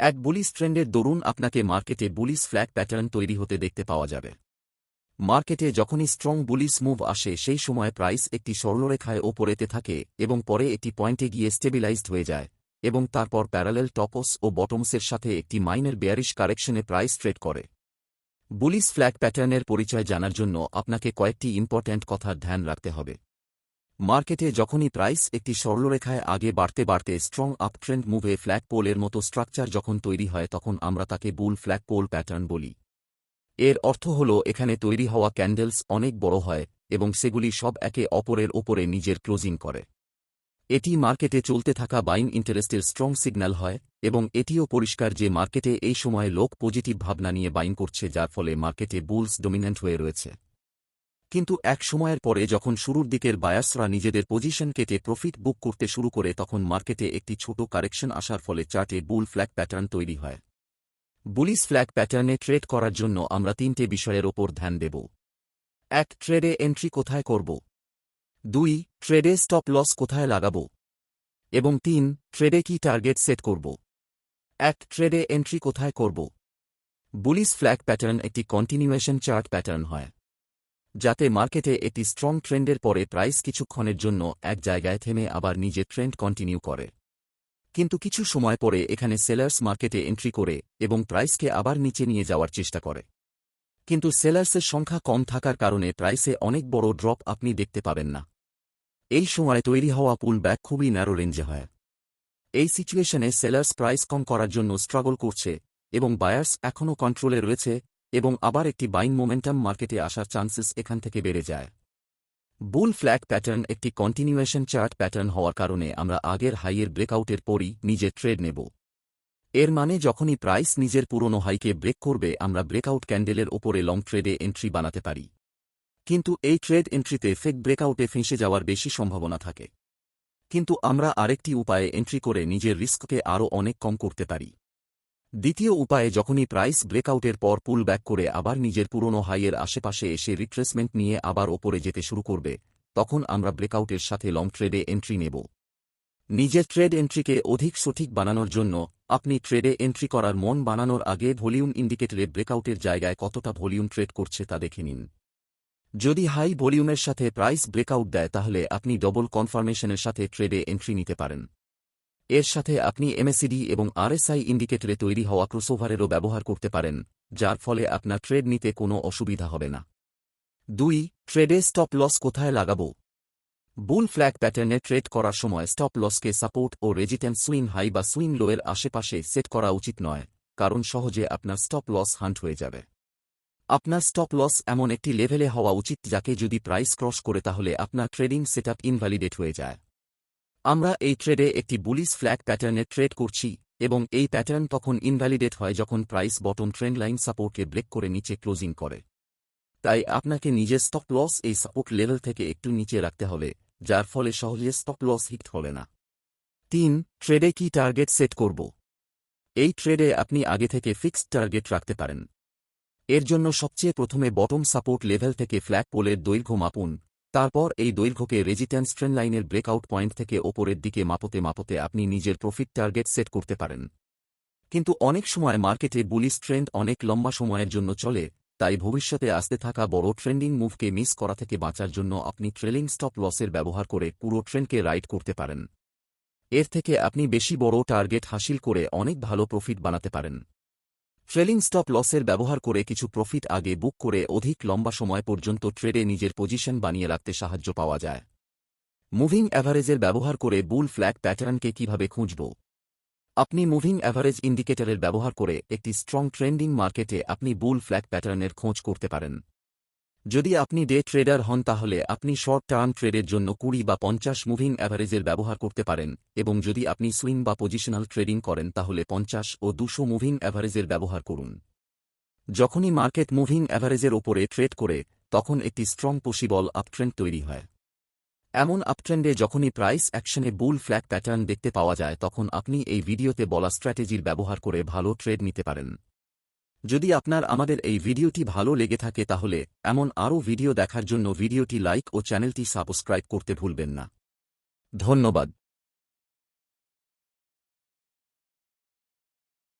এক বুলিশ ট্রেন্ডের দরুন আপনাকে মার্কেটে বুলিশ ফ্ল্যাগ প্যাটার্ন তৈরি হতে দেখতে পাওয়া যাবে। মার্কেটে যখনই স্ট্রং বুলিশ মুভ আসে, সেই সময় প্রাইস একটি সরলরেখায় ওপরেতে থাকে এবং পরে একটি পয়েন্টে গিয়ে স্টেবিলাইজড হয়ে যায় এবং তারপর প্যারালেল টপস ও বটমসের সাথে একটি মাইনের বেয়ারিশ কারেকশনে প্রাইস ট্রেড করে। বুলিশ ফ্ল্যাগ প্যাটার্নের পরিচয় জানার জন্য আপনাকে কয়েকটি ইম্পর্ট্যান্ট কথার ধ্যান রাখতে হবে। মার্কেটে যখনই প্রাইস একটি সরলরেখায় আগে বাড়তে বাড়তে স্ট্রং আপ ট্রেন্ড মুভে ফ্ল্যাগ পোলের মতো স্ট্রাকচার যখন তৈরি হয় তখন আমরা তাকে বুল ফ্ল্যাগ পোল প্যাটার্ন বলি। এর অর্থ হল এখানে তৈরি হওয়া ক্যান্ডেলস অনেক বড় হয় এবং সেগুলি সব একে অপরের ওপরে নিজের ক্লোজিং করে। এটি মার্কেটে চলতে থাকা বাইং ইন্টারেস্টের স্ট্রং সিগন্যাল হয় এবং এটিও পরিষ্কার যে মার্কেটে এই সময়ে লোক পজিটিভ ভাবনা নিয়ে বাইং করছে যার ফলে মার্কেটে বুলস ডমিন্যান্ট হয়ে রয়েছে। কিন্তু এক সময়ের পরে যখন শুরুর দিকের বায়াসরা নিজেদের পজিশন কেটে প্রফিট বুক করতে শুরু করে তখন মার্কেটে একটি ছোট কারেকশন আসার ফলে চার্টে বুল ফ্ল্যাগ প্যাটার্ন তৈরি হয়। বুলিশ ফ্ল্যাগ প্যাটার্নে ট্রেড করার জন্য আমরা তিনটে বিষয়ের ওপর ধ্যান দেব। এক ট্রেডে এন্ট্রি কোথায় করব? দুই ট্রেডে স্টপ লস কোথায় লাগাব? এবং তিন ট্রেডে কি টার্গেট সেট করব? এক ট্রেডে এন্ট্রি কোথায় করব? বুলিশ ফ্ল্যাগ প্যাটার্ন একটি কন্টিনিউয়েশন চার্ট প্যাটার্ন হয়। যাতে মার্কেটে একটি স্ট্রং ট্রেন্ডের পরে প্রাইস কিছুক্ষণের জন্য এক জায়গায় থেমে আবার নিজের ট্রেন্ড কন্টিনিউ করে। কিন্তু কিছু সময় পরে এখানে সেলার্স মার্কেটে এন্ট্রি করে এবং প্রাইসকে আবার নিচে নিয়ে যাওয়ার চেষ্টা করে। কিন্তু সেলার্সের সংখ্যা কম থাকার কারণে প্রাইসে অনেক বড় ড্রপ আপনি দেখতে পাবেন না। এই সময় তৈরি হওয়া পুল ব্যাক খুবই ন্যারো রেঞ্জে হয়। এই সিচুয়েশনে সেলার্স প্রাইস কম করার জন্য স্ট্রাগল করছে এবং বায়ার্স এখনও কন্ট্রোলে রয়েছে এবং আবার একটি বাইং মোমেন্টাম মার্কেটে আসার চান্সেস এখান থেকে বেড়ে যায়। বুল ফ্ল্যাগ প্যাটার্ন একটি কন্টিনিউয়েশন চার্ট প্যাটার্ন হওয়ার কারণে আমরা আগের হাইয়ের ব্রেকআউটের পরই নিজের ট্রেড নেব। এর মানে যখনই প্রাইস নিজের পুরনো হাইকে ব্রেক করবে, আমরা ব্রেকআউট ক্যান্ডেলের ওপরে লং ট্রেডে এন্ট্রি বানাতে পারি। কিন্তু এই ট্রেড এন্ট্রিতে ফেক ব্রেকআউটে ফেঁসে যাওয়ার বেশি সম্ভাবনা থাকে। কিন্তু আমরা আরেকটি উপায়ে এন্ট্রি করে নিজের রিস্ককে আরও অনেক কম করতে পারি। দ্বিতীয় উপায়ে যখনই প্রাইস ব্রেকআউটের পর পুল ব্যাক করে আবার নিজের পুরনো হাইয়ের আশেপাশে এসে রিট্রেসমেন্ট নিয়ে আবার ওপরে যেতে শুরু করবে, তখন আমরা ব্রেকআউটের সাথে লং ট্রেডে এন্ট্রি নেব। নিজের ট্রেড এন্ট্রিকে অধিক সঠিক বানানোর জন্য আপনি ট্রেডে এন্ট্রি করার মন বানানোর আগে ভলিউম ইন্ডিকেটরে ব্রেকআউটের জায়গায় কতটা ভলিউম ট্রেড করছে তা দেখে নিন। যদি হাই ভলিউমের সাথে প্রাইস ব্রেকআউট দেয় তাহলে আপনি ডবল কনফার্মেশনের সাথে ট্রেডে এন্ট্রি নিতে পারেন। এর সাথে আপনি এমএসিডি এবং আরএসআই ইন্ডিকেটরে তৈরি হওয়া ক্রোসোভারেরও ব্যবহার করতে পারেন, যার ফলে আপনার ট্রেড নিতে কোনো অসুবিধা হবে না। দুই, ট্রেডে স্টপ লস কোথায় লাগাব? বুল ফ্ল্যাগ প্যাটার্নে ট্রেড করার সময় স্টপ লসকে সাপোর্ট ও রেজিটেন্স সুইং হাই বা সুইং লোয়ের আশেপাশে সেট করা উচিত নয়, কারণ সহজে আপনার স্টপ লস হান্ট হয়ে যাবে। আপনার স্টপ লস এমন একটি লেভেলে হওয়া উচিত যাকে যদি প্রাইস ক্রস করে তাহলে আপনার ট্রেডিং সেট ইনভ্যালিডেট হয়ে যায়। আমরা এই ট্রেডে একটি বুলিশ ফ্ল্যাগ প্যাটার্নে ট্রেড করছি, এবং এই প্যাটার্ন তখন ইনভ্যালিডেট হয় যখন প্রাইস বটম ট্রেন্ড লাইন সাপোর্টকে ব্রেক করে নিচে ক্লোজিং করে। তাই আপনাকে নিজের স্টপ লস এই সাপোর্ট লেভেল থেকে একটু নিচে রাখতে হবে, যার ফলে সহজে স্টপ লস হিট হবে না। তিন ট্রেডে কি টার্গেট সেট করব? এই ট্রেডে আপনি আগে থেকে ফিক্সড টার্গেট রাখতে পারেন। এর জন্য সবচেয়ে প্রথমে বটম সাপোর্ট লেভেল থেকে ফ্ল্যাগ পোলের দৈর্ঘ্য মাপুন তারপর এই দৈর্ঘ্যকে রেজিট্যান্স ট্রেন লাইনের ব্রেকআউট পয়েন্ট থেকে ওপরের দিকে মাপতে মাপতে আপনি নিজের প্রফিট টার্গেট সেট করতে পারেন। কিন্তু অনেক সময় মার্কেটে বুলিশ ট্রেন্ড অনেক লম্বা সময়ের জন্য চলে, তাই ভবিষ্যতে আসতে থাকা বড় ট্রেন্ডিং মুভকে মিস করা থেকে বাঁচার জন্য আপনি ট্রেলিং স্টপ লসের ব্যবহার করে পুরো ট্রেন্ডকে রাইড করতে পারেন। এর থেকে আপনি বেশি বড় টার্গেট হাসিল করে অনেক ভালো প্রফিট বানাতে পারেন। ট্রেলিং স্টপ লসের ব্যবহার করে কিছু প্রফিট আগে বুক করে অধিক লম্বা সময় পর্যন্ত ট্রেডে নিজের পজিশন বানিয়ে রাখতে সাহায্য পাওয়া যায়। মুভিং অ্যাভারেজের ব্যবহার করে বুল ফ্ল্যাগ প্যাটার্নকে কীভাবে খুঁজব? আপনি মুভিং অ্যাভারেজ ইন্ডিকেটরের ব্যবহার করে একটি স্ট্রং ট্রেন্ডিং মার্কেটে আপনি বুল ফ্ল্যাগ প্যাটার্নের খোঁজ করতে পারেন। যদি আপনি ডে ট্রেডার হন তাহলে আপনি শর্ট টার্ম ট্রেডের জন্য কুড়ি বা পঞ্চাশ মুভিং অ্যাভারেজের ব্যবহার করতে পারেন, এবং যদি আপনি সুইং বা পজিশনাল ট্রেডিং করেন তাহলে পঞ্চাশ ও দুশো মুভিং অ্যাভারেজের ব্যবহার করুন। যখনই মার্কেট মুভিং অ্যাভারেজের ওপরে ট্রেড করে, তখন একটি স্ট্রং পসিবল আপট্রেন্ড তৈরি হয়। এমন আপট্রেন্ডে যখনই প্রাইস অ্যাকশনে বুল ফ্ল্যাগ প্যাটার্ন দেখতে পাওয়া যায়, তখন আপনি এই ভিডিওতে বলা স্ট্র্যাটেজির ব্যবহার করে ভালো ট্রেড নিতে পারেন। যদি আপনার আমাদের এই ভিডিওটি ভালো লেগে থাকে তাহলে এমন আরও ভিডিও দেখার জন্য ভিডিওটি লাইক ও চ্যানেলটি সাবস্ক্রাইব করতে ভুলবেন না। ধন্যবাদ।